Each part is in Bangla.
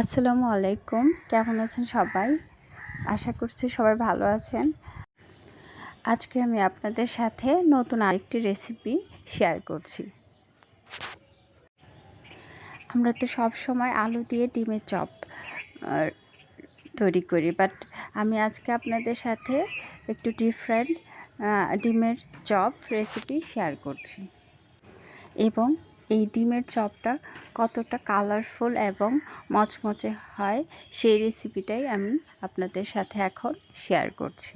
আসসালামু আলাইকুম। কেমন আছেন সবাই? আশা করছি সবাই ভালো আছেন। আজকে আমি আপনাদের সাথে নতুন আরেকটি রেসিপি শেয়ার করছি। আমরা তো সব সময় আলু দিয়ে ডিমের চপ তৈরি করি বাট আমি আজকে আপনাদের সাথে একটু ডিফারেন্ট ডিমের চপ রেসিপি শেয়ার করছি। এবং এই ডিমের চপটা কতটা কালারফুল এবং মচমচে হয় সেই রেসিপিটাই আমি আপনাদের সাথে এখন শেয়ার করছি।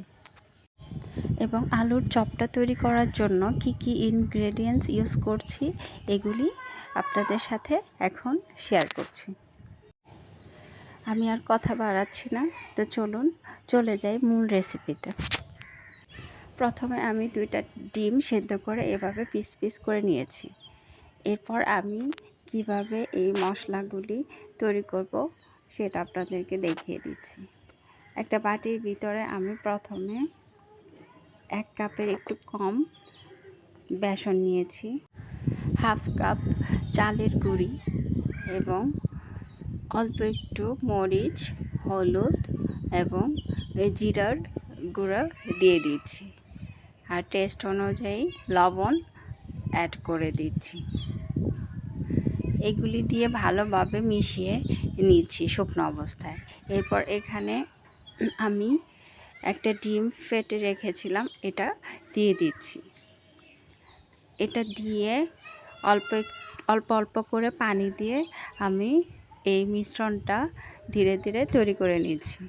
এবং আলুর চপটা তৈরি করার জন্য কি কি ইনগ্রেডিয়েন্টস ইউজ করছি এগুলি আপনাদের সাথে এখন শেয়ার করছি। আমি আর কথা বাড়াচ্ছি না, তো চলুন চলে যাই মূল রেসিপিতে প্রথমে আমি দুইটা ডিম সেদ্ধ করে এভাবে পিস পিস করে নিয়েছি। এরপর আমি কীভাবে এই মশলাগুলি তৈরি করব সেটা আপনাদেরকে দেখিয়ে দিচ্ছি। একটা বাটির ভিতরে আমি প্রথমে এক কাপের একটু কম বেসন নিয়েছি, হাফ কাপ চালের গুঁড়ি এবং অল্প একটু মরিচ, হলুদ এবং জিরার গুঁড়া দিয়ে দিচ্ছি আর টেস্ট অনুযায়ী লবণ অ্যাড করে দিচ্ছি। এগুলি দিয়ে ভালোভাবে মিশিয়ে নিচ্ছি শুকনো অবস্থায়। এরপর এখানে আমি একটা ডিম ফেটে রেখেছিলাম, এটা দিয়ে দিচ্ছি। এটা দিয়ে অল্প অল্প অল্প করে পানি দিয়ে আমি এই মিশ্রণটা ধীরে ধীরে তৈরি করে নিচ্ছি।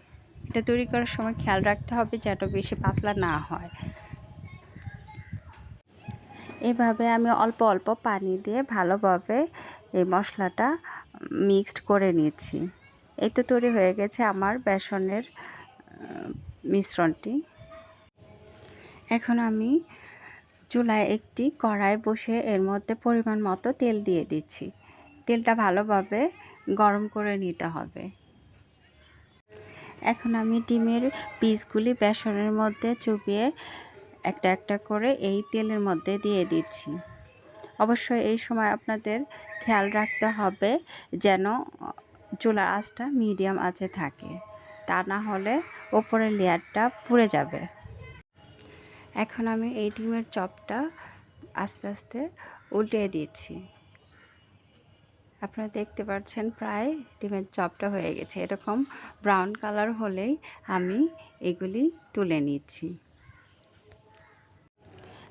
এটা তৈরি করার সময় খেয়াল রাখতে হবে যেন বেশি পাতলা না হয়। এভাবে আমি অল্প অল্প পানি দিয়ে ভালোভাবে এই মশলাটা মিক্সড করে নিয়েছি। এই তো তৈরি হয়ে গেছে আমার বেসনের মিশ্রণটি। এখন আমি চুলায় একটি কড়াই বসে এর মধ্যে পরিমাণ মতো তেল দিয়ে দিচ্ছি। তেলটা ভালোভাবে গরম করে নিতে হবে। এখন আমি ডিমের পিসগুলি বেসনের মধ্যে চুবিয়ে একটা একটা করে এই তেলের মধ্যে দিয়ে দিচ্ছি। অবশ্যই এই সময় আপনাদের খেয়াল রাখতে হবে যেন চুলার আঁচটা মিডিয়াম আঁচে থাকে। তা না হলে ওপরের লেয়ারটা পুড়ে যাবে। এখন আমি এই ডিমের চপটা আস্তে আস্তে উল্টে দিচ্ছি। আপনারা দেখতে পাচ্ছেন প্রায় ডিমের চপটা হয়ে গেছে। এরকম ব্রাউন কালার হলেই আমি এগুলি তুলে নিচ্ছি।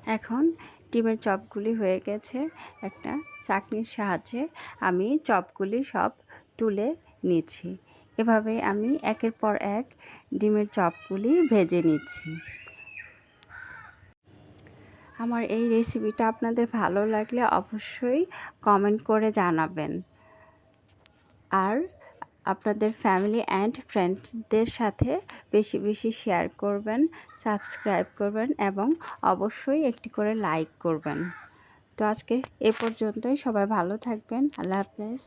এখন ডিমের চপগুলি হয়ে গেছে। একটা চাকনির সাহায্যে আমি চপগুলি সব তুলে নিচ্ছি। এভাবে আমি একের পর এক ডিমের চপগুলি ভেজে নিচ্ছি। আমার এই রেসিপিটা আপনাদের ভালো লাগলে অবশ্যই কমেন্ট করে জানাবেন। আর আপনাদের ফ্যামিলি অ্যান্ড ফ্রেন্ডদের সাথে বেশি বেশি শেয়ার করবেন সাবস্ক্রাইব করবেন এবং অবশ্যই একটি করে লাইক করবেন। তো আজকে এ পর্যন্তই, সবাই ভালো থাকবেন, আল্লাহ হাফেজ।